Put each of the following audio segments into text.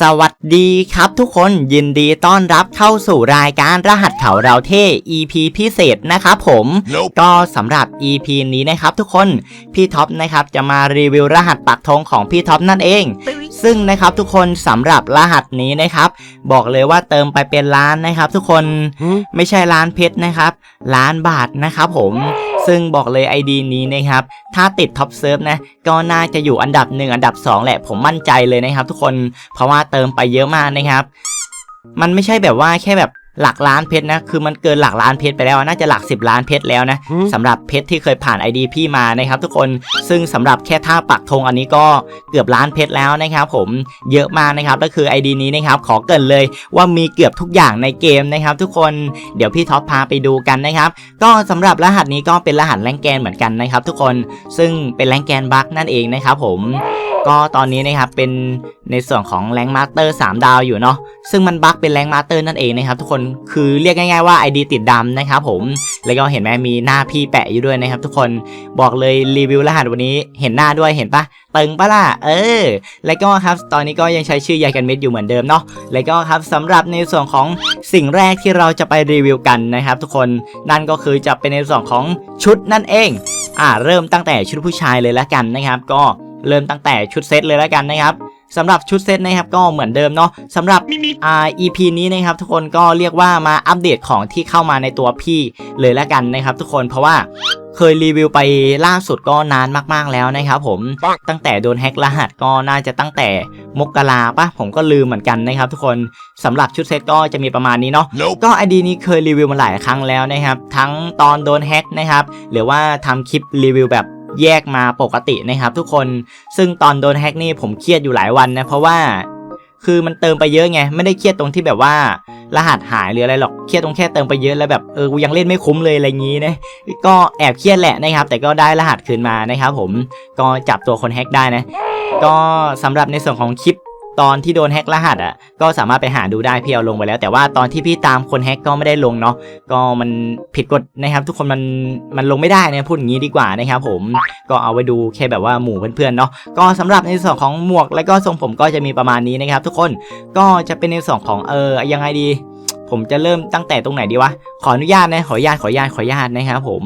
สวัสดีครับทุกคนยินดีต้อนรับเข้าสู่รายการรหัสเขาเราเท่ EP พิเศษนะครับผม Nope. ก็สำหรับ EP นี้นะครับทุกคนพี่ท็อปนะครับจะมารีวิวรหัสปักธงของพี่ท็อปนั่นเอง ซึ่งนะครับทุกคนสำหรับรหัสนี้นะครับ บอกเลยว่าเติมไปเป็นล้านนะครับ ทุกคนไม่ใช่ล้านเพชรนะครับล้านบาทนะครับผม ซึ่งบอกเลย ID นี้นะครับ ถ้าติดท็อปเซิร์ฟนะ ก็น่าจะอยู่อันดับ 1 อันดับ 2 แหละผมมั่นใจเลยนะครับ ทุกคนเพราะว่าเติมไปเยอะมากนะครับ มันไม่ใช่แบบว่าแค่แบบ หลักล้านเพชรนะ คือมันเกินหลักล้านเพชรไปแล้ว น่าจะหลัก 10 ล้านเพชรแล้วนะสำหรับเพชรที่เคยผ่าน ID พี่มานะครับ ทุกคนซึ่งสำหรับแค่ท่าปักธงอันนี้ก็เกือบล้านเพชรแล้วนะครับผมเยอะมากนะครับก็คือ ID นี้นะครับขอเกรินเลยว่ามีเกือบทุกอย่างในเกมนะครับ ทุกคนเดี๋ยวพี่ท็อปพาไปดูกันนะครับ ก็สำหรับรหัสนี้ก็เป็นรหัสแรงแกนเหมือนกันนะครับ ทุกคนซึ่งเป็นแรงแกนบัคนั่นเองนะครับผมก็ตอนนี้นะครับเป็นในส่วนของแรงมาสเตอร์3ดาวอยู่เนาะซึ่งมันบั๊กเป็นแรงมาสเตอร์นั่นเองนะครับทุกคนคือเรียกง่ายๆว่า ID ติดดำนะครับผมแล้วก็เห็นไหมมีหน้าพี่แปะอยู่ด้วยนะครับ ทุกคนบอกเลยรีวิวรหัสวันนี้เห็นหน้าด้วยเห็นปะตึงปะล่ะเออ แล้วก็ครับตอนนี้ก็ยังใช้ชื่อยายกันเม็ดอยู่เหมือนเดิมเนาะแล้วก็ครับสำหรับในส่วนของสิ่งแรกที่เราจะไปรีวิวกันนะครับ ทุกคนนั่นก็คือจะเป็นในส่วนของชุดนั่นเองอ่าเริ่มตั้งแต่ชุดผู้ชายเลยแล้วกันนะครับ ก็เริ่มตั้งแต่ชุดเซตเลยแล้วกันนะครับ สำหรับชุดเซตนะครับก็เหมือนเดิมเนาะสำหรับอ่า EP นี้นะครับทุกคนก็เรียกว่ามาอัปเดตของที่เข้ามาในตัวพี่เลยแล้วกันนะครับทุกคนเพราะว่าเคยรีวิวไปล่าสุดก็นานมากๆแล้วนะครับผมตั้งแต่โดนแฮ็กรหัสก็น่าจะตั้งแต่มกราปะผมก็ลืมเหมือนกันนะครับ ทุกคนสำหรับชุดเซตก็จะมีประมาณนี้เนาะ Nope. ก็ไอดีนี้เคยรีวิวมาหลายครั้งแล้วนะครับ ทั้งตอนโดนแฮ็กนะครับหรือว่าทำคลิปรีวิวแบบ แยกมาปกตินะครับทุกคน ซึ่งตอนโดนแฮกนี่ผมเครียดอยู่หลายวันนะเพราะว่า คือมันเติมไปเยอะไง ไม่ได้เครียดตรงที่แบบว่า รหัสหายหรืออะไรหรอก เครียดตรงแค่เติมไปเยอะแล้วแบบเออกูยังเล่นไม่คุ้มเลยอะไรงี้นะ ก็แอบเครียดแหละนะครับ แต่ก็ได้รหัสคืนมานะครับผม ก็จับตัวคนแฮกได้นะ ก็สำหรับในส่วนของคลิป ตอนที่โดนแฮกรหัสอะก็สามารถไปหาดูได้พี่เอาลงไปแล้ว แต่ว่าตอนที่พี่ตามคนแฮกก็ไม่ได้ลงเนาะก็มันผิดกฎนะครับ ทุกคนมันมันลงไม่ได้นะพูดอย่างนี้ดีกว่านะครับผมก็เอาไว้ดูแค่แบบว่าหมู่เพื่อนๆเนาะก็สำหรับในส่วนของหมวกและก็ทรงผมก็จะมีประมาณนี้นะครับ ทุกคนก็จะเป็นในส่วนของเออยังไงดี ผมจะเริ่มตั้งแต่ตรงไหนดีวะขออนุญาตนะขออนุญาตขออนุญาตขออนุญาตนะครับผม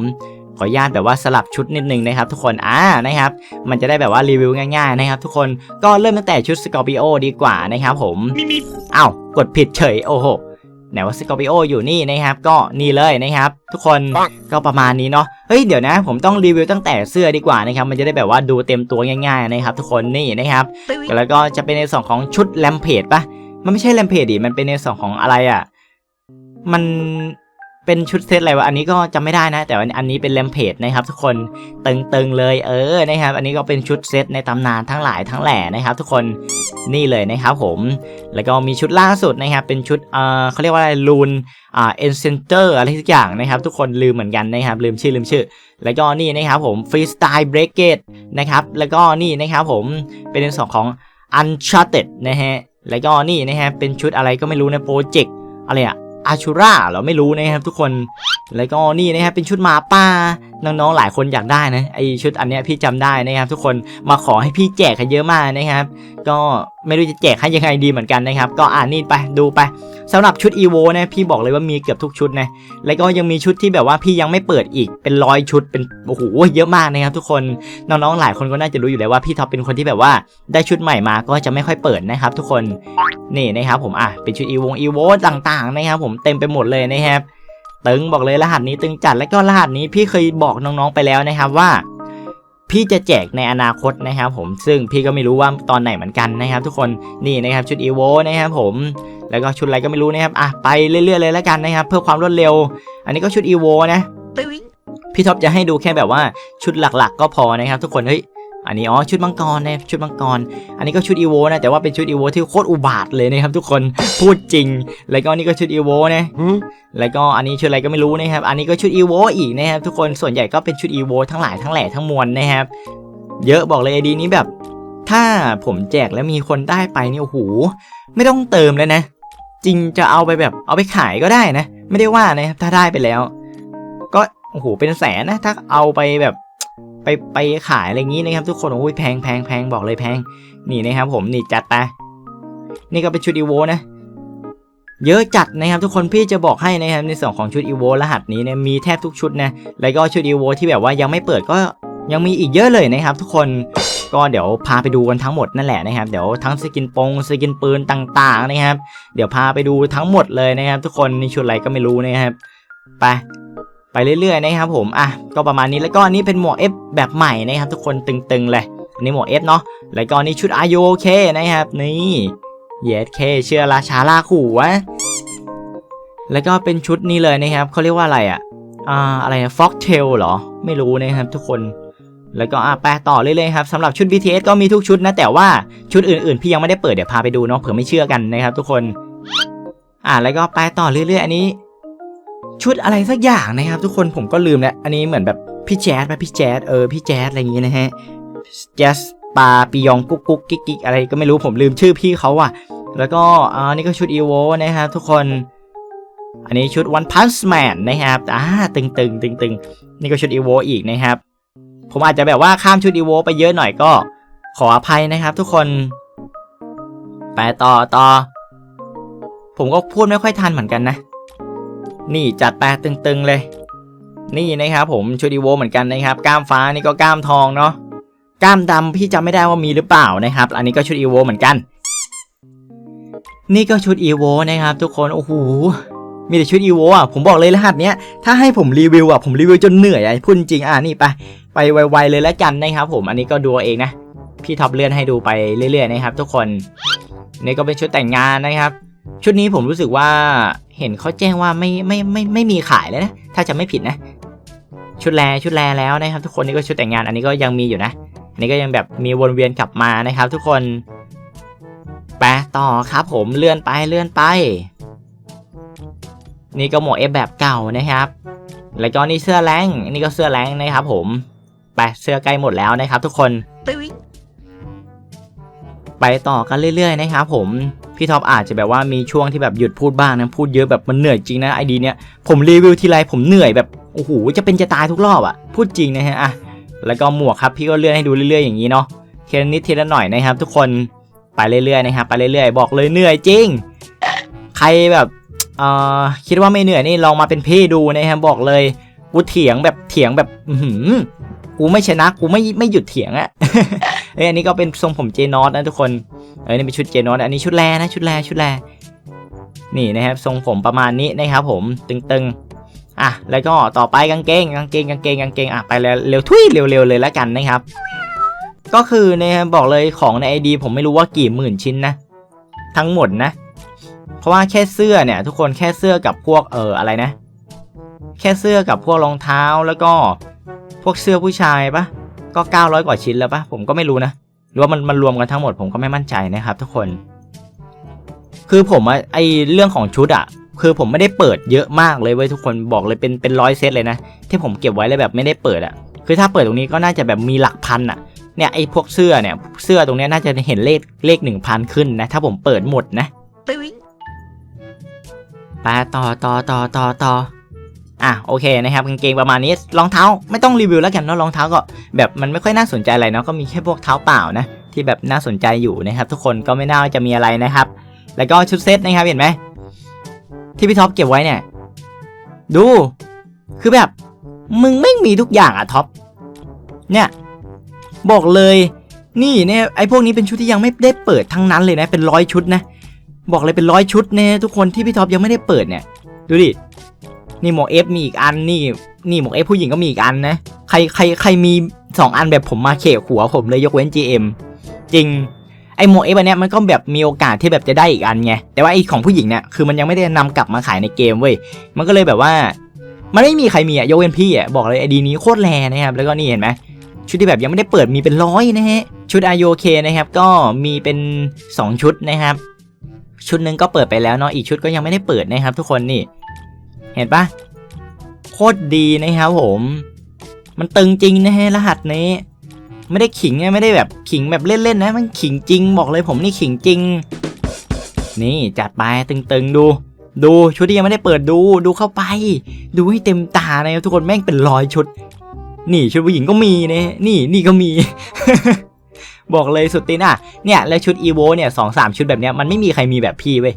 ขออนุญาตแบบว่าสลับชุดนิดนึงนะครับทุกคนอ่านะครับมันจะได้แบบว่ารีวิวง่ายๆนะครับทุกคนก็เริ่มตั้งแต่ชุดสกอร์ปิโอดีกว่านะครับผมอ้าวกดผิดเฉยโอ้โหไหนว่าสกอร์ปิโออยู่นี่นะครับ ก็นี่เลยนะครับ ทุกคนก็ประมาณนี้เนาะเฮ้ยเดี๋ยวนะ ผมต้องรีวิวตั้งแต่เสื้อดีกว่านะครับ มันจะได้แบบว่าดูเต็มตัวง่ายๆนะครับ ทุกคนนี่นะครับแล้วก็จะเป็นในส่วนของชุดแลมเพจปะมันไม่ใช่แลมเพจดิมันเป็นในส่วนของอะไรอะ มัน เป็นชุดเซตอะไรวะอันนี้ก็จำไม่ได้นะ แต่อันนี้เป็นแลมเพจนะครับ ทุกคนตึงๆเลยเออนะครับ อันนี้ก็เป็นชุดเซตในตำนานทั้งหลายทั้งแหล่นะครับ ทุกคนนี่เลยนะครับผมแล้วก็มีชุดล่าสุดนะครับ เป็นชุดเออเขาเรียกว่าอะไรลูนอ่าเอ็นเซนเตอร์อะไรทุกอย่างนะครับ ทุกคนลืมเหมือนกันนะครับ ลืมชื่อลืมชื่อ แล้วก็นี่นะครับผมฟรีสไตล์เบรกเกตนะครับแล้วก็นี่นะครับผมเป็นในส่วนของ Uncharted นะฮะแล้วก็นี่นะฮะเป็นชุดอะไรก็ไม่รู้นะโปรเจกต์อะไรอะ อาชูราเราไม่รู้นะครับทุกคน แล้วก็นี่นะครับเป็นชุดหมาป่า น้องๆหลายคนอยากได้นะไอชุดอันเนี้ยพี่จำได้นะครับ ทุกคนมาขอให้พี่แจกกันเยอะมากนะครับ ก็ไม่รู้จะแจกให้ยังไงดีเหมือนกันนะครับ ก็อ่านนี่ไปดูไปสำหรับชุด EVO นะพี่บอกเลยว่ามีเกือบทุกชุดนะแล้วก็ยังมีชุดที่แบบว่าพี่ยังไม่เปิดอีกเป็นร้อยชุดเป็นโอ้โหเยอะมากนะครับ ทุกคนน้องๆหลายคนก็น่าจะรู้อยู่แล้วว่าพี่ท็อปเป็นคนที่แบบว่าได้ชุดใหม่มาก็จะไม่ค่อยเปิดนะครับ ทุกคนนี่นะครับผมอะเป็นชุด EVO EVO ต่างๆนะครับ ผมเต็มไปหมดเลยนะครับ ตึงบอกเลยรหัสนี้ตึงจัดแล้วก็รหัสนี้พี่เคยบอกน้องๆไปแล้วนะครับว่า พี่จะแจกในอนาคตนะครับผมซึ่งพี่ก็ไม่รู้ว่าตอนไหนเหมือนกันนะครับ ทุกคนนี่นะครับชุด EVO นะครับผมแล้วก็ชุดอะไรก็ไม่รู้นะครับอะไปเรื่อยๆเลยแล้วกันนะครับ เพื่อความรวดเร็ว อันนี้ก็ชุด EVO นะพี่ท็อปจะให้ดูแค่แบบว่าชุดหลักๆ ก็พอนะครับ ทุกคนเฮ้ย อันนี้อ๋อชุดมังกรนะชุดมังกร อันนี้ก็ชุด EVO นะแต่ว่าเป็นชุด EVO ที่โคตรอุบาทเลยนะครับทุกคนพูดจริง แล้วก็นี่ก็ชุด EVO นะแล้วก็อันนี้ชุดอะไรก็ไม่รู้นะครับ อันนี้ก็ชุด EVO อีกนะครับทุกคนส่วนใหญ่ก็เป็นชุด EVO ทั้งหลายทั้งแหล่ทั้งมวลนะครับเยอะบอกเลยไอดีนี้แบบ ถ้าผมแจกแล้วมีคนได้ไปนี่โอ้โหไม่ต้องเติมเลยนะ จริงจะเอาไปแบบเอาไปขายก็ได้นะ ไม่ได้ว่านะครับถ้าได้ไปแล้ว ก็โอ้โหเป็นแสนนะถ้าเอาไปแบบ ไปไปขายอะไรอย่างนี้นะครับ ทุกคนโอ้ยแพงแพงแพงบอกเลยแพงนี่นะครับ ผมนี่จัดไปนี่ก็เป็นชุดอีโวนะเยอะจัดนะครับทุกคนพี่จะบอกให้นะครับในส่วนของชุดอีโวรหัสนี้เนี่ยมีแทบทุกชุดนะแล้วก็ชุดอีโวที่แบบว่ายังไม่เปิดก็ยังมีอีกเยอะเลยนะครับ ทุกคนก็เดี๋ยวพาไปดูกันทั้งหมดนั่นแหละนะครับ เดี๋ยวทั้งสกินปงสกินปืนต่างๆนะครับ เดี๋ยวพาไปดูทั้งหมดเลยนะครับ ทุกคนในชุดอะไรก็ไม่รู้นะครับไป ไปเรื่อยๆนะครับผมอะก็ประมาณนี้แล้วก็อันนี้เป็นหมวก F แบบใหม่นะครับทุกคนตึงๆเลยอันนี้หมวก F เนาะแล้วก็อันนี่ชุด R U O K นะครับนี่เยสเคเชื่อราชาลาขู่วะแล้วก็เป็นชุดนี้เลยนะครับเขาเรียกว่าอะไรอะอ่าอะไรฟ็อกเทลเหรอไม่รู้นะครับทุกคนแล้วก็อะไปต่อเรื่อยๆครับสำหรับชุด BTS ก็มีทุกชุดนะแต่ว่าชุดอื่นๆ พี่ยังไม่ได้เปิดเดี๋ยวพาไปดูเนาะเผื่อไม่เชื่อกันนะครับทุกคน อะแล้วก็ไปต่อเรื่อยๆ อันนี้ ชุดอะไรสักอย่างนะครับทุกคนผมก็ลืมแล้วอันนี้เหมือนแบบพี่แจ๊ดป่ะพี่แจ๊ดเออพี่แจ๊ดอะไรอย่างงี้นะฮะแจ๊สปาปิยองกุ๊กกุ๊กกิ๊กกิ๊กอะไรก็ไม่รู้ผมลืมชื่อพี่เขาอะแล้วก็อ่านี่ก็ชุดอีโวนะครับทุกคน อันนี้ชุด One Punch Man นะครับอ่าตึงตึงตึงตึงนี่ก็ชุดอีโวอีกนะครับ ผมอาจจะแบบว่าข้ามชุดอีโวไปเยอะหน่อยก็ขออภัยนะครับ ทุกคนไปต่อต่อผมก็พูดไม่ค่อยทันเหมือนกันนะ นี่จัดแปตึงๆเลย นี่นะครับผมชุดอีโวเหมือนกันนะครับกล้ามฟ้านี่ก็กล้ามทองเนาะกล้ามดำพี่จำไม่ได้ว่ามีหรือเปล่านะครับ อันนี้ก็ชุดอีโวเหมือนกัน นี่ก็ชุดอีโวนะครับ ทุกคนโอ้โหมีแต่ชุดอีโวอะผมบอกเลยรหัสเนี้ยถ้าให้ผมรีวิวอะผมรีวิวจนเหนื่อยอะพูดจริงอะนี่ไปไปไวๆเลยแล้วกันนะครับ ผมอันนี้ก็ดูเองนะพี่ท็อปเลื่อนให้ดูไปเรื่อย ๆ นะครับ ทุกคนนี่ก็เป็นชุดแต่งงานนะครับ ชุดนี้ผมรู้สึกว่าเห็นเขาแจ้งว่าไม่ไม่ไม่ไม่มีขายแล้วนะ ถ้าจะไม่ผิดนะ ชุดแลชุดแลแล้วนะครับ ทุกคนนี่ก็ชุดแต่งงานอันนี้ก็ยังมีอยู่นะอันนี้ก็ยังแบบมีวนเวียนกลับมานะครับ ทุกคนไปต่อครับ ผมเลื่อนไปเลื่อนไป นี่ก็หมวกเอฟแบบเก่านะครับ แล้วก็นี่เสื้อแรงนี่ก็เสื้อแรงนะครับ ผมไปเสื้อใกล้หมดแล้วนะครับ ทุกคนไปต่อกันเรื่อย ๆ นะครับ ผม พี่ท็อปอาจจะแบบว่ามีช่วงที่แบบหยุดพูดบ้างนะพูดเยอะแบบมันเหนื่อยจริงนะไอดีเนี้ยผมรีวิวทีไรผมเหนื่อยแบบโอ้โหจะเป็นจะตายทุกรอบอะพูดจริงนะฮะอะแล้วก็หมวกครับพี่ก็เลื่อนให้ดูเรื่อยๆอย่างนี้เนาะเทีละนิดทีละหน่อยนะครับ ทุกคนไปเรื่อยๆนะครับไปเรื่อยๆบอกเลยเหนื่อยจริง ใครแบบเอ่อคิดว่าไม่เหนื่อยนี่ลองมาเป็นพี่ดูนะครับบอกเลยกูเถียงแบบเถียงแบบ อื้อหือกูไม่ชนะกูไม่ไม่หยุดเถียงอะ เอ้ยอันนี้ก็เป็นทรงผมเจนอสนะทุกคนเอ้ยนี่เป็นชุดเจนอสอันนี้ชุดแรนะชุดแรชุดแรนี่นะครับทรงผมประมาณนี้นะครับผมตึงๆอะแล้วก็ต่อไปกางเกงกางเกงกางเกงกางเกงอะไปแล้วเร็วทุยเร็วๆเลยแล้วกันนะครับ ก็คือนะครับบอกเลยของในไอดีผมไม่รู้ว่ากี่หมื่นชิ้นนะ ทั้งหมดนะ เพราะว่าแค่เสื้อเนี่ย ทุกคนแค่เสื้อกับพวกเอออะไรนะ แค่เสื้อกับพวกรองเท้าแล้วก็พวกเสื้อผู้ชายปะ ก็ 900 กว่าชิ้นแล้วปะผมก็ไม่รู้นะหรือว่ามันมันรวมกันทั้งหมดผมก็ไม่มั่นใจนะครับ ทุกคน คือผมอะไอเรื่องของชุดอะคือผมไม่ได้เปิดเยอะมากเลยเว้ยทุกคนบอกเลยเป็นเป็นร้อยเซตเลยนะ ที่ผมเก็บไว้เลยแบบไม่ได้เปิดอะคือถ้าเปิดตรงนี้ก็น่าจะแบบมีหลักพันอะเนี่ยไอพวกเสื้อเนี่ยเสื้อตรงเนี้ยน่าจะเห็นเลขเลขหนึ่งพันขึ้นนะ ถ้าผมเปิดหมดนะไปต่อต่อต่อต่อต่อ อะโอเคนะครับกางเกงประมาณนี้รองเท้าไม่ต้องรีวิวแล้วกันเนาะรองเท้าก็แบบมันไม่ค่อยน่าสนใจอะไรเนาะก็มีแค่พวกเท้าเปล่านะที่แบบน่าสนใจอยู่นะครับ ทุกคนก็ไม่น่าจะมีอะไรนะครับ แล้วก็ชุดเซตนะครับเห็นไหมที่พี่ท็อปเก็บไว้เนี่ย ดู คือแบบมึงไม่มีทุกอย่างอะท็อปเนี่ยบอกเลยนี่เนี่ยไอ้พวกนี้เป็นชุดที่ยังไม่ได้เปิดทั้งนั้นเลยนะเป็นร้อยชุดนะ บอกเลยเป็นร้อยชุดเนี่ยทุกคนที่พี่ท็อปยังไม่ได้เปิดเนี่ย ดูดิ นี่หมวกเอฟมีอีกอันนี่นี่หมวกเอฟผู้หญิงก็มีอีกอันนะใครใครใครมีสองอันแบบผมมาเขกหัวผมเลยยกเว้น GM จริงไอโมเอฟอันเนี้ยมันก็แบบมีโอกาสที่แบบจะได้อีกอันไงแต่ว่าไอของผู้หญิงเนี่ยคือมันยังไม่ได้นำกลับมาขายในเกมเว้ยมันก็เลยแบบว่า มันไม่มีใครมีอะยกเว้นพี่อะบอกเลยไอดีนี้โคตรแรงนะครับแล้วก็นี่เห็นไหมชุดที่แบบยังไม่ได้เปิดมีเป็นร้อยนะฮะชุดอายุเคนะครับก็มีเป็น 2 ชุดนะครับ ชุดหนึ่งก็เปิดไปแล้วเนาะอีกชุดก็ยังไม่ได้เปิดนะครับ ทุกคนนี่ เห็นปะโคตรดีนะครับผม มันตึงจริงนะฮะรหัสนี้ ไม่ได้ขิงไม่ได้แบบขิงแบบเล่นๆนะ มันขิงจริงบอกเลยผมนี่ขิงจริง นี่จัดไปตึงๆดู ดูชุดที่ยังไม่ได้เปิดดูดูเข้าไป ดูให้เต็มตานะทุกคนแม่งเป็นร้อยชุด นี่ชุดผู้หญิงก็มีนะนี่นี่ก็มีบอกเลยสุดตินอะเนี่ยแล้วชุดอีโวเนี่ยสองสามชุดแบบเนี้ยมันไม่มีใครมีแบบพี่เว้ย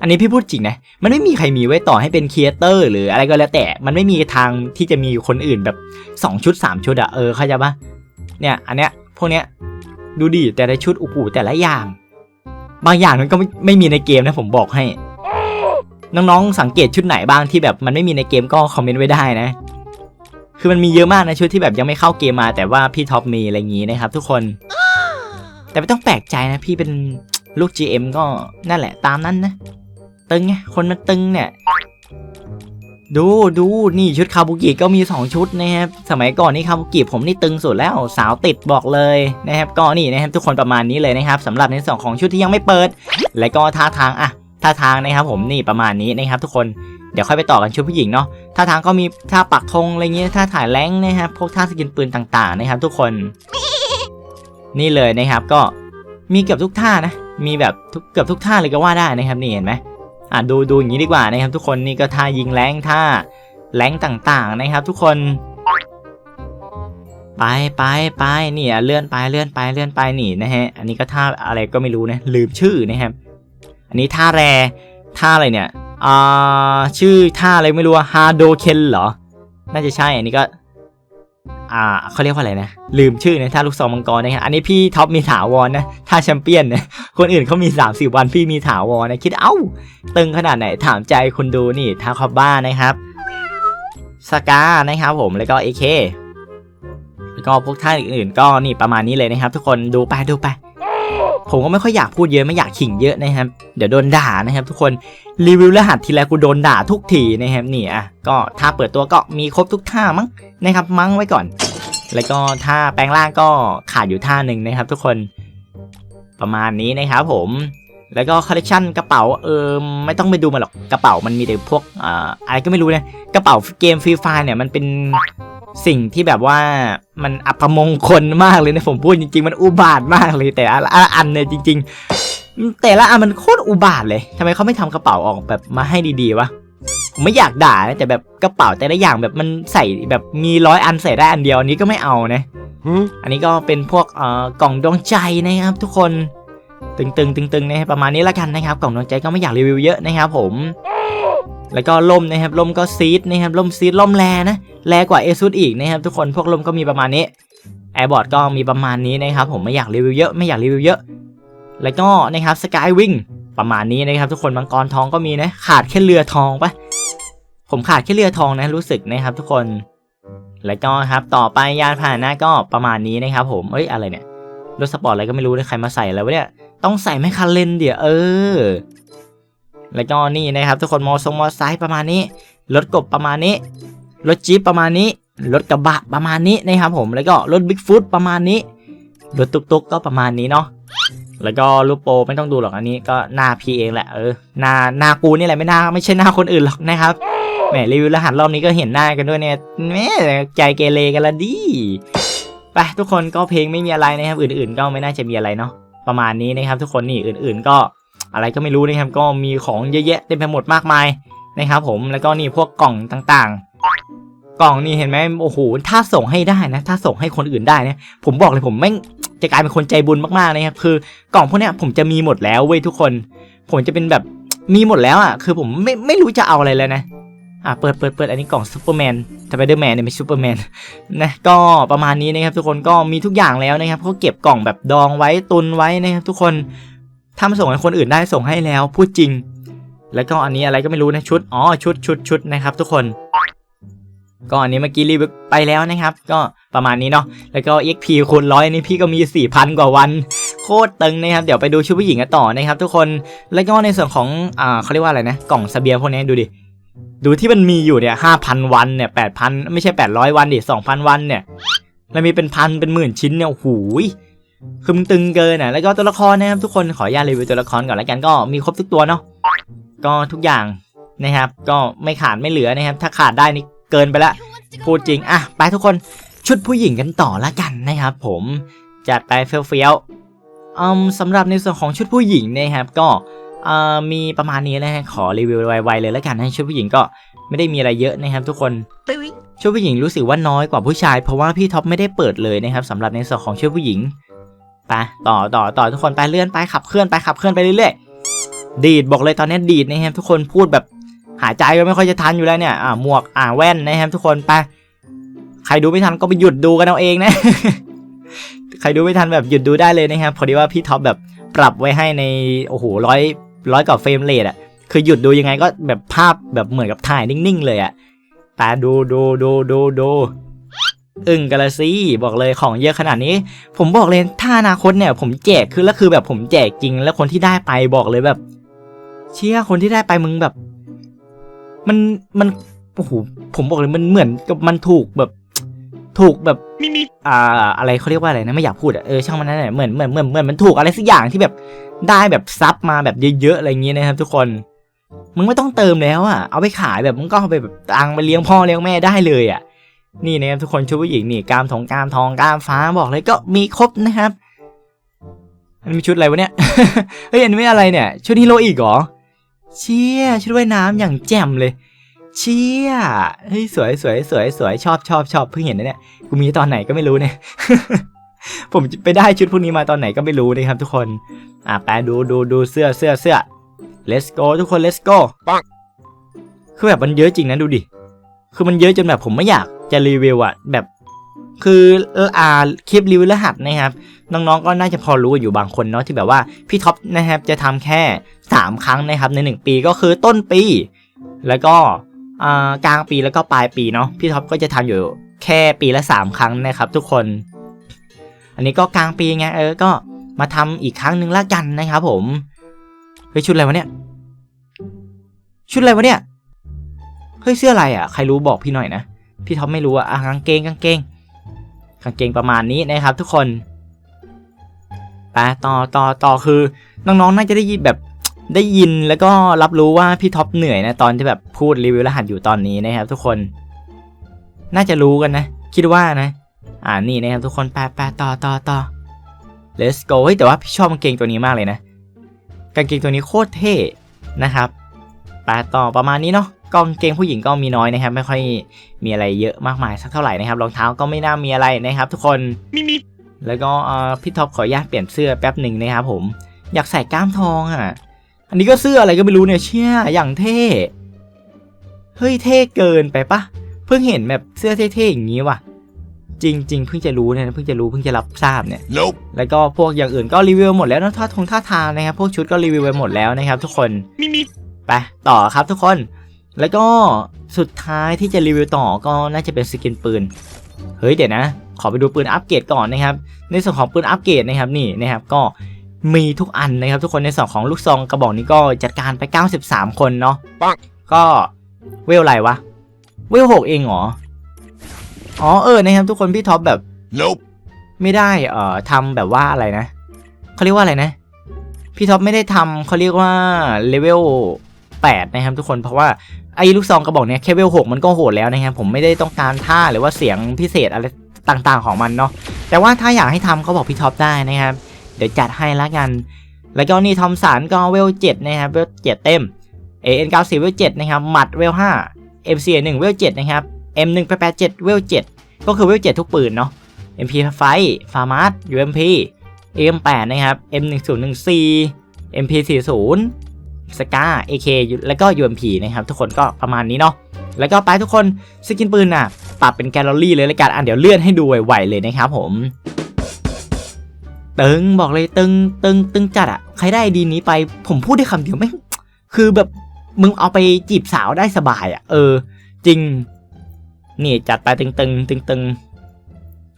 อันนี้พี่พูดจริงนะ มันไม่มีใครมีไว้ต่อให้เป็นครีเอเตอร์หรืออะไรก็แล้วแต่ มันไม่มีทางที่จะมีคนอื่นแบบสองชุดสามชุดอะเออเข้าใจปะเนี่ย อันเนี้ย พวกเนี้ย ดูดิ แต่ละชุดอ้โหแต่ละอย่าง บางอย่างมันก็ไม่ไม่มีในเกมนะผมบอกให้ น้องๆ สังเกตชุดไหนบ้างที่แบบมันไม่มีในเกมก็คอมเมนต์ไว้ได้นะ คือมันมีเยอะมากนะชุดที่แบบยังไม่เข้าเกมมา แต่ว่าพี่ท็อปมีอะไรอย่างงี้นะครับ ทุกคน แต่ไม่ต้องแปลกใจนะ พี่เป็นลูก GM ก็นั่นแหละตามนั้นนะ ตึงไงคนมันตึงเนี่ยดูดูนี่ชุดคาบุกิก็มี 2 ชุดนะครับสมัยก่อนนี่คาบุกิผมนี่ตึงสุดแล้วสาวติดบอกเลยนะครับก็นี่นะครับทุกคนประมาณนี้เลยนะครับสำหรับในส่วนของชุดที่ยังไม่เปิด และก็ท่าทางอะท่าทางนะครับผมนี่ประมาณนี้นะครับ ทุกคนเดี๋ยวค่อยไปต่อกันชุดผู้หญิงเนาะท่าทางก็มีท่าปักธงอะไรเงี้ยท่าถ่ายแรงนะครับพวกท่าสกินปืนต่างๆนะครับ ทุกคนนี่เลยนะครับก็มีเกือบทุกท่านะมีแบบเกือบทุกท่าเลยก็ว่าได้นะครับนี่เห็นไหม อะดูดูอย่างนี้ดีกว่านะครับ ทุกคนนี่ก็ท่ายิงแรงท่าแรงต่างๆนะครับ ทุกคน ไปไปไปนี่เลื่อนไปเลื่อนไปเลื่อนไปนี่นะฮะอันนี้ก็ท่าอะไรก็ไม่รู้นะลืมชื่อนะครับ อันนี้ท่าแรท่าอะไรเนี่ยอ่าชื่อท่าอะไรไม่รู้ฮาโดเคนเหรอ น่าจะใช่อันนี้ก็ อ่าเขาเรียกว่าอะไรนะ ลืมชื่อนะท่าลูกซองมังกรนะครับอันนี้พี่ท็อปมีถาวรนะท่าแชมเปี้ยนนะคนอื่นเขามี3ามสี่วันพี่มีถาวรนะคิดเอ้า ตึงขนาดไหนถามใจคุณดูนี่ท่าคอบบ้านะครับสกานะครับผมแล้วก็เอเคแล้วก็พวกท่าอื่นๆก็นี่ประมาณนี้เลยนะครับ ทุกคนดูไปดูไป ผมก็ไม่ค่อยอยากพูดเยอะไม่อยากขิงเยอะนะครับ เดี๋ยวโดนด่านะครับ ทุกคนรีวิวรหัสทีไรกูโดนด่าทุกทีนะครับนี่อะก็ท่าเปิดตัวก็มีครบทุกท่ามั้งนะครับมั้งไว้ก่อน แล้วก็ท่าแปลงร่างก็ขาดอยู่ท่าหนึ่งนะครับ ทุกคนประมาณนี้นะครับผมแล้วก็คอลเลกชันกระเป๋าเออไม่ต้องไปดูมาหรอกกระเป๋ามันมีแต่พวกอ่าอะไรก็ไม่รู้นะกระเป๋าเกมฟรีไฟเนี่ยมันเป็น สิ่งที่แบบว่ามันอัปมงคลมากเลยนะผมพูดจริง ๆ มันอุบาทมากเลยแต่ละอันเนี่ยจริง ๆ แต่ละอันมันโคตรอุบาทเลยทำไมเขาไม่ทำกระเป๋าออกแบบมาให้ดีๆวะผมไม่อยากด่านะแต่แบบกระเป๋าแต่ละอย่างแบบมันใส่แบบมีร้อยอันใส่ได้อันเดียวอันนี้ก็ไม่เอานะอันนี้ก็เป็นพวกเอ่อกล่องดวงใจนะครับ ทุกคนตึงๆตึงๆนะครับประมาณนี้ละกันนะครับ กล่องดวงใจก็ไม่อยากรีวิวเยอะนะครับผม แล้วก็ล่มนะครับล่มก็ซีดนะครับล่มซีดล่มแรนะแรกว่าเอซุดอีกนะครับทุกคนพวกล่มก็มีประมาณนี้แอร์บอร์ดก็มีประมาณนี้นะครับผมไม่อยากรีวิวเยอะไม่อยากรีวิวเยอะ แล้วก็นะครับสกายวิ่งประมาณนี้นะครับทุกคนมังกรทองก็มีนะขาดแค่เรือทองปะผมขาดแค่เรือทองนะรู้สึกนะครับ ทุกคนแล้วก็ครับต่อไปยานพาหนะก็ประมาณนี้นะครับ ผมเอ้ยอะไรเนี่ยรถสปอร์ตอะไรก็ไม่รู้เลยใครมาใส่แล้ววะเนี่ยต้องใส่ไม่คันเลนเดี๋ยวเออ แล้วก็นี่นะครับทุกคนมอทรงมอไซค์ประมาณนี้ รถกบประมาณนี้ รถจี๊ปประมาณนี้ รถกระบะประมาณนี้นะครับผม แล้วก็รถบิ๊กฟุตประมาณนี้ รถตุกๆก็ประมาณนี้เนาะ แล้วก็รูปโปไม่ต้องดูหรอกอันนี้ก็หน้าพี่เองแหละเออ หน้าหน้ากูนี่แหละไม่หน้าไม่ใช่หน้าคนอื่นหรอกนะครับ แหมรีวิวรหัสรอบนี้ก็เห็นหน้ากันด้วยเนี่ยแหม่ใจเกเรกันละดิไปทุกคนก็เพลงไม่มีอะไรนะครับ อื่นๆ ก็ไม่น่าจะมีอะไรเนาะ ประมาณนี้นะครับ ทุกคนนี่อื่น ๆ ก็ อะไรก็ไม่รู้นะครับก็มีของเยอะแยะเต็มไปหมดมากมายนะครับผมแล้วก็นี่พวกกล่องต่างๆ กล่องนี่เห็นไหมโอ้โหถ้าส่งให้ได้นะ ถ้าส่งให้คนอื่นได้นะผมบอกเลยผมแม่งจะกลายเป็นคนใจบุญมากๆนะครับคือกล่องพวกเนี้ยผมจะมีหมดแล้วเว้ยทุกคน ผมจะเป็นแบบมีหมดแล้วอะคือผมไม่ไม่รู้จะเอาอะไรเลยนะอะเปิดเปิดเปิดอันนี้กล่องซูเปอร์แมนสไปเดอร์แมนเนี่ยไม่ซูเปอร์แมนนะก็ประมาณนี้นะครับทุกคนก็มีทุกอย่างแล้วนะครับเขาเก็บกล่องแบบดองไว้ตุนไว้นะครับทุกคน ถ้ามาส่งให้คนอื่นได้ส่งให้แล้วพูดจริง แล้วก็อันนี้อะไรก็ไม่รู้นะชุดอ๋อชุดชุดชุดนะครับ ทุกคนก็อันนี้เมื่อกี้รีวิวไปแล้วนะครับ ก็ประมาณนี้เนาะแล้วก็ XP คูณร้อยนี่พี่ก็มี 4,000 กว่าวัน โคตรตึงนะครับ เดี๋ยวไปดูชุดผู้หญิงกันต่อนะครับ ทุกคนแล้วก็ในส่วนของอ่าเขาเรียกว่าอะไรนะ กล่องสเสบียงพวกนี้ดูดิ ดูที่มันมีอยู่เนี่ยห้าพันวันเนี่ยแปดพันไม่ใช่แปดร้อยวันดิสองพันวันเนี่ยแล้วมีเป็นพันเป็นหมื่นชิ้นเนี่ยโอ้โหย คือมันตึงเกินอะแล้วก็ตัวละครนะครับทุกคนขออนุญาตรีวิวตัวละครก่อนแล้วกันก็มีครบทุกตัวเนาะก็ทุกอย่างนะครับ ก็ไม่ขาดไม่เหลือนะครับ ถ้าขาดได้นี่เกินไปละพูดจริงอะไปทุกคนชุดผู้หญิงกันต่อละกันนะครับ ผมจัดไปเฟี้ยวๆอืมสำหรับในส่วนของชุดผู้หญิงนะครับ ก็เอ่อมีประมาณนี้นะฮะขอรีวิวไวๆเลยแล้วกันให้ชุดผู้หญิงก็ไม่ได้มีอะไรเยอะนะครับ ทุกคนชุดผู้หญิงรู้สึกว่าน้อยกว่าผู้ชาย เพราะว่าพี่ท็อปไม่ได้เปิดเลยนะครับสำหรับในส่วนของชุดผู้หญิง ไปต่อต่อต่อทุกคนไปเลื่อนไปขับเคลื่อนไปขับเคลื่อนไปเรื่อยๆ ดีดบอกเลยตอนนี้ดีดนะครับทุกคนพูดแบบหายใจก็ไม่ค่อยจะทันอยู่แล้วเนี่ยอ่าหมวกอ่าแว่นนะครับทุกคนไป ใครดูไม่ทันก็ไปหยุดดูกันเอาเองนะ ใครดูไม่ทันแบบหยุดดูได้เลยนะครับพอดีว่าพี่ท็อปแบบปรับไว้ให้ในโอ้โหร้อยร้อยกว่าเฟรมเรทอะคือหยุดดูยังไงก็แบบภาพแบบเหมือนกับถ่ายนิ่งๆ เลยอะแต่ดูดูดูดูดู อึ้งกันละสิบอกเลยของเยอะขนาดนี้ ผมบอกเลยถ้าอนาคตเนี่ย ผมแจกคือแล้วคือแบบผมแจกจริง แล้วคนที่ได้ไปบอกเลยแบบ เชี่ยคนที่ได้ไปมึงแบบ มันมันโอ้โหผมบอกเลยมันเหมือนกับมันถูกแบบ ถูกแบบอ่า อะไรเขาเรียกว่าอะไรนะไม่อยากพูดอะเออช่างมันนั่นแหละเหมือนเหมือนเหมือนเหมือนมันถูกอะไรสักอย่างที่แบบได้แบบซับมาแบบเยอะๆอะไรอย่างเงี้ยนะครับ ทุกคนมึงไม่ต้องเติมแล้วอะเอาไปขายแบบมึงก็เอาไปแบบตังค์ไปเลี้ยงพ่อเลี้ยงแม่ได้เลยอะ นี่นะครับทุกคนชุดผู้หญิงนี่กล้ามทองกล้ามทองกล้ามฟ้าบอกเลยก็มีครบนะครับอันนี้มีชุดอะไรวะเนี่ย เฮ้ยอันนี้ไม่อะไรเนี่ย ชุดฮีโร่อีกเหรอ เชี่ยชุดว่ายน้ำอย่างแจ่มเลย เชี่ยเฮ้ยสวยสวยสวยสวยชอบชอบชอบเพิ่งเห็นนะเนี่ยกูมีตอนไหนก็ไม่รู้เนี่ย ผมไปได้ชุดพวกนี้มาตอนไหนก็ไม่รู้นะครับ ทุกคน อะแปลดูดูดูเสื้อเสื้อเสื้อ let's go ทุกคน let's go ปังคือแบบมันเยอะจริงนะดูดิ คือมันเยอะจนแบบผมไม่อยาก จะรีวิวอะแบบคืออ่าคลิปรีวิวรหัสนะครับ น้องๆก็น่าจะพอรู้อยู่บางคนเนาะที่แบบว่าพี่ท็อปนะครับจะทำแค่ 3 ครั้งนะครับ ใน 1 ปีก็คือต้นปี แล้วก็อ่ากลางปีแล้วก็ปลายปีเนาะพี่ท็อปก็จะทำอยู่แค่ปีละ 3 ครั้งนะครับ ทุกคน อันนี้ก็กลางปีไงเออก็มาทำอีกครั้งหนึ่งละกันนะครับ ผมเฮ้ยชุดอะไรวะเนี่ย ชุดอะไรวะเนี่ยเฮ้ยเสื้ออะไรอะใครรู้บอกพี่หน่อยนะ พี่ท็อปไม่รู้อะอะกางเกงกางเกงกางเกงประมาณนี้นะครับ ทุกคนไปต่อต่อต่อคือน้องๆน่าจะได้ยินแบบได้ยินแล้วก็รับรู้ว่าพี่ท็อปเหนื่อยนะตอนที่แบบพูดรีวิวรหัสอยู่ตอนนี้นะครับ ทุกคน น่าจะรู้กันนะ คิดว่านะ อ่านี่นะครับ ทุกคนไปไปต่อต่อต่อ let's go เฮ้ยแต่ว่าพี่ชอบกางเกงตัวนี้มากเลยนะกางเกงตัวนี้โคตรเท่นะครับไปะต่อประมาณนี้เนาะ กางเกงผู้หญิงก็มีน้อยนะครับ ไม่ค่อยมีอะไรเยอะมากมายสักเท่าไหร่นะครับรองเท้าก็ไม่น่ามีอะไรนะครับ ทุกคนมีมีแล้วก็เอ่อพี่ท็อปขออนุญาตเปลี่ยนเสื้อแป๊บหนึ่งนะครับผมอยากใส่กล้ามทองอะ อันนี้ก็เสื้ออะไรก็ไม่รู้เนี่ยเชี่ยอย่างเท่เฮ้ยเท่เกินไปปะเพิ่งเห็นแบบเสื้อเท่ๆอย่างนี้ว่ะ จริง ๆ เพิ่งจะรู้เนี่ยนะเพิ่งจะรู้เพิ่งจะรับทราบเนี่ย nope แล้วก็พวกอย่างอื่นก็รีวิวหมดแล้วนะท่าทงท่าทางนะครับ พวกชุดก็รีวิวไปหมดแล้วนะครับ ทุกคนมีมีไปต่อครับทุกคน แล้วก็สุดท้ายที่จะรีวิวต่อก็น่าจะเป็นสกินปืน เฮ้ยเดี๋ยวนะ ขอไปดูปืนอัปเกรดก่อนนะครับ ในส่วนของปืนอัปเกรดนะครับนี่นะครับก็มีทุกอันนะครับ ทุกคนในส่วนของลูกซองกระบอกนี้ก็จัดการไป 93 คนเนาะปังก็เวลอะไรวะ เวลหกเองเหรอ อ๋อเออนะครับ ทุกคนพี่ท็อปแบบ nope ไม่ได้เอ่อทำแบบว่าอะไรนะเขาเรียกว่าอะไรนะ พี่ท็อปไม่ได้ทำเขาเรียกว่าเลเวล 8 นะครับทุกคนเพราะว่าไอ้ลูกซองกระบอกเนี้ยแค่เวล 6 มันก็โหดแล้วนะครับผมไม่ได้ต้องการท่าหรือว่าเสียงพิเศษอะไรต่างๆของมันเนาะแต่ว่าถ้าอยากให้ทำก็บอกพี่ท็อปได้นะครับ เดี๋ยวจัดให้ละกัน แล้วก็นี่ทอมสันก็เวล 7 นะครับเวล 7 เต็ม AN 90 เวล 7 นะครับหมัดเวล 5 MC 1 เวล 7 นะครับ M 1 8 8 7เวล 7 ก็คือเวล 7 ทุกปืนเนาะ MP ไฟฟาร์มาร์ UMP AM8 นะครับ M1014 MP40 สกา AK แล้วก็ UMP นะครับทุกคนก็ประมาณนี้เนาะแล้วก็ไปทุกคนสกินปืนอะปรับเป็นแกลเลอรี่เลยละกันอะเดี๋ยวเลื่อนให้ดูไวๆเลยนะครับผมตึงบอกเลยตึงตึงตึงจัดอะใครได้ดีนี้ไปผมพูดได้คำเดียวไม่คือแบบมึงเอาไปจีบสาวได้สบายอะ เออ จริง นี่จัดไปตึงตึงตึงตึง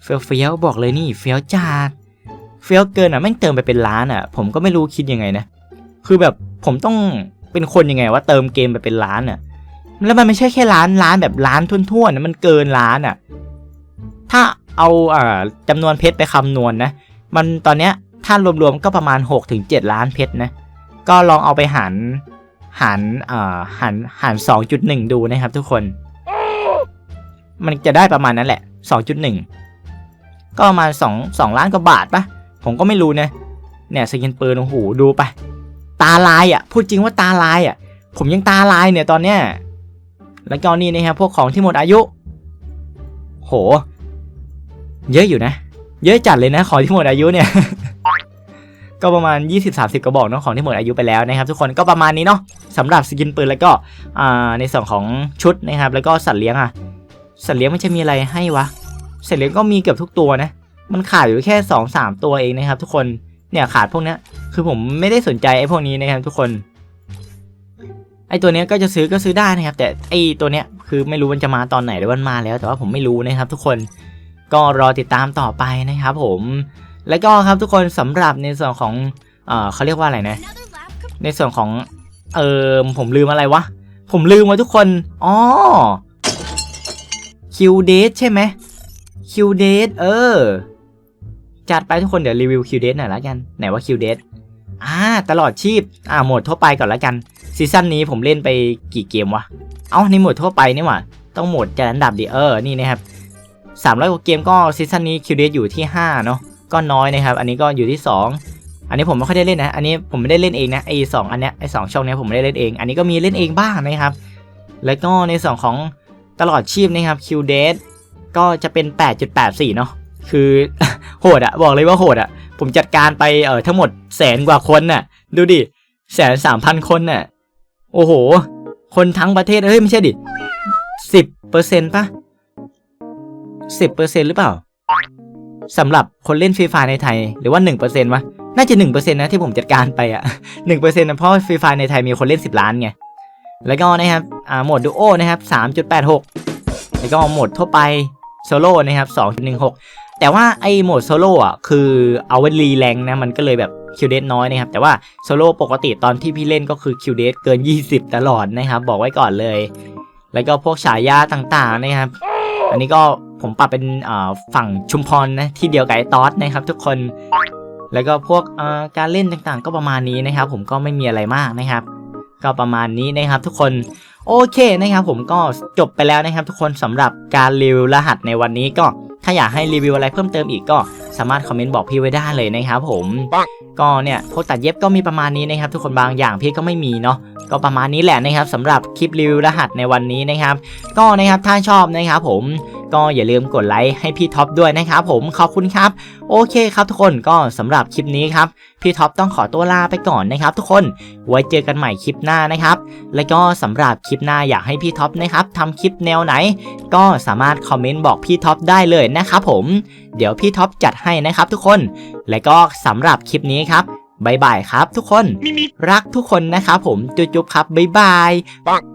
เฟี้ยวเฟี้ยวบอกเลยนี่เฟี้ยวจัดเฟี้ยวเกินอะแม่งเติมไปเป็นล้านอะ ผมก็ไม่รู้คิดยังไงนะ คือแบบ ผมต้องเป็นคนยังไงว่าเติมเกมไปเป็นล้านอะแล้วมันไม่ใช่แค่ล้านล้านแบบล้านทุ่นๆนะมันเกินล้านอะ ถ้าเอาอ่าจำนวนเพชรไปคำนวณนะมันตอนเนี้ยถ้ารวมๆก็ประมาณ6ถึง7ล้านเพชรนะก็ลองเอาไปหารหารอ่าหารหาร2.1 ดูนะครับทุกคน มันจะได้ประมาณนั้นแหละ 2.1 ก็ประมาณ2 2ล้านกว่าบาทปะผมก็ไม่รู้นะเนี่ยสกินปืนโอ้โหดูไป ตาลายอะพูดจริงว่าตาลายอะ ผมยังตาลายเนี่ยตอนเนี้ยแล้วก็นี่นะครับพวกของที่หมดอายุ โห เยอะอยู่นะ เยอะจัดเลยนะของที่หมดอายุเนี่ย ก็ประมาณ 20-30 กระบอกเนาะของที่หมดอายุไปแล้วนะครับ ทุกคนก็ประมาณนี้เนาะสำหรับสกินปืนแล้วก็ในส่วนของชุดนะครับ แล้วก็สัตว์เลี้ยงอะสัตว์เลี้ยงมันจะมีอะไรให้วะสัตว์เลี้ยงก็มีเกือบทุกตัวนะ มันขาดอยู่แค่2อสามตัวเองนะครับ ทุกคน เนี่ยขาดพวกนี้คือผมไม่ได้สนใจไอ้พวกนี้นะครับทุกคน ไอ้ตัวเนี้ยก็จะซื้อก็ซื้อได้นะครับ แต่ไอ้ตัวเนี้ยคือไม่รู้มันจะมาตอนไหนหรือมันมาแล้ว แต่ว่าผมไม่รู้นะครับ ทุกคนก็รอติดตามต่อไปนะครับผมแล้วก็ครับทุกคนสำหรับในส่วนของเออเขาเรียกว่าอะไรนะ ในส่วนของเออผมลืมอะไรวะผมลืมว่าทุกคนอ๋อคิวเดทใช่ไหมคิวเดทเออ จัดไปทุกคนเดี๋ยวรีวิวคิวเดทหน่อยละกัน ไหนว่าคิวเดทอ่าตลอดชีพอ่าโหมดทั่วไปก่อนละกันซีซั่นนี้ผมเล่นไปกี่เกมวะ เอ้าในโหมดทั่วไปนี่หว่า ต้องโหมดจัดอันดับดิเออนี่นะครับสามร้อยกว่าเกมก็ซีซั่นนี้คิวเดทอยู่ที่ห้าเนาะก็น้อยนะครับ อันนี้ก็อยู่ที่สองอันนี้ผมไม่ค่อยได้เล่นนะ อันนี้ผมไม่ได้เล่นเองนะไอสองอันเนี้ยไอสองช่องเนี้ยผมไม่ได้เล่นเอง อันนี้ก็มีเล่นเองบ้างนะครับ แล้วก็ในส่วนของตลอดชีพนะครับ Q d a t ก็จะเป็น 8.84 เนาะ คือโหดอะบอกเลยว่าโหดอะผมจัดการไปเออทั้งหมดแสนกว่าคนน่ะ ดูดิแสนสามพันคนน่ะ โอ้โห คนทั้งประเทศเฮ้ยไม่ใช่ดิสิบเปอร์เซ็นต์ปะสิบเปอร์เซ็นต์หรือเปล่าสำหรับคนเล่นฟรีไฟในไทย หรือว่า1%วะน่าจะ1%นต์นะที่ผมจัดการไปอะ1%นะเพราะฟรีไฟในไทยมีคนเล่น10ล้านไงแล้วก็นะครับอ่าโหมดดูโอนะครับ3.86แปดหกแล้วก็โหมดทั่วไปโซโล่นะครับ2.16 แต่ว่าไอ้โหมดโซโล่อะคือเอาไว้รีแรงนะมันก็เลยแบบคิวเดน้อยนะครับ แต่ว่าโซโล่ปกติตอนที่พี่เล่นก็คือคิวเดเกิน 20 ตลอดนะครับ บอกไว้ก่อนเลย แล้วก็พวกฉายาต่างๆนะครับ อันนี้ก็ผมปรับเป็นฝั่งชุมพรนะที่เดียวกับไอ้ตอสนะครับ ทุกคนแล้วก็พวกการเล่นต่างๆ ก็ประมาณนี้นะครับ ผมก็ไม่มีอะไรมากนะครับ ก็ประมาณนี้นะครับทุกคนโอเคนะครับ ผมก็จบไปแล้วนะครับ ทุกคนสำหรับการรีวิวรหัสในวันนี้ก็ ถ้าอยากให้รีวิวอะไรเพิ่มเติมอีกก็สามารถคอมเมนต์บอกพี่ไว้ได้เลยนะครับผม ก็เนี่ยพวกตัดเย็บก็มีประมาณนี้นะครับทุกคนบางอย่างพี่ก็ไม่มีเนาะ ก็ประมาณนี้แหละนะครับสำหรับคลิปรีวิวรหัสในวันนี้นะครับ ก็นะครับถ้าชอบนะครับผมก็อย่าลืมกดไลค์ให้พี่ท็อปด้วยนะครับผมขอบคุณครับ โอเคครับทุกคนก็สำหรับคลิปนี้ครับพี่ท็อปต้องขอตัวลาไปก่อนนะครับ ทุกคนไว้เจอกันใหม่คลิปหน้านะครับ และก็สำหรับคลิปหน้าอยากให้พี่ท็อปนะครับทำคลิปแนวไหน ก็สามารถคอมเมนต์บอกพี่ท็อปได้เลยนะครับผมเดี๋ยวพี่ท็อปจัดให้นะครับ ทุกคน และก็สำหรับคลิปนี้ครับ บายบายครับทุกคน รักทุกคนนะครับผมจุ๊บๆครับบายบาย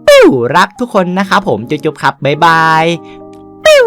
ปิ้วรักทุกคนนะครับผมจุ๊บๆครับบายบายปิ้ว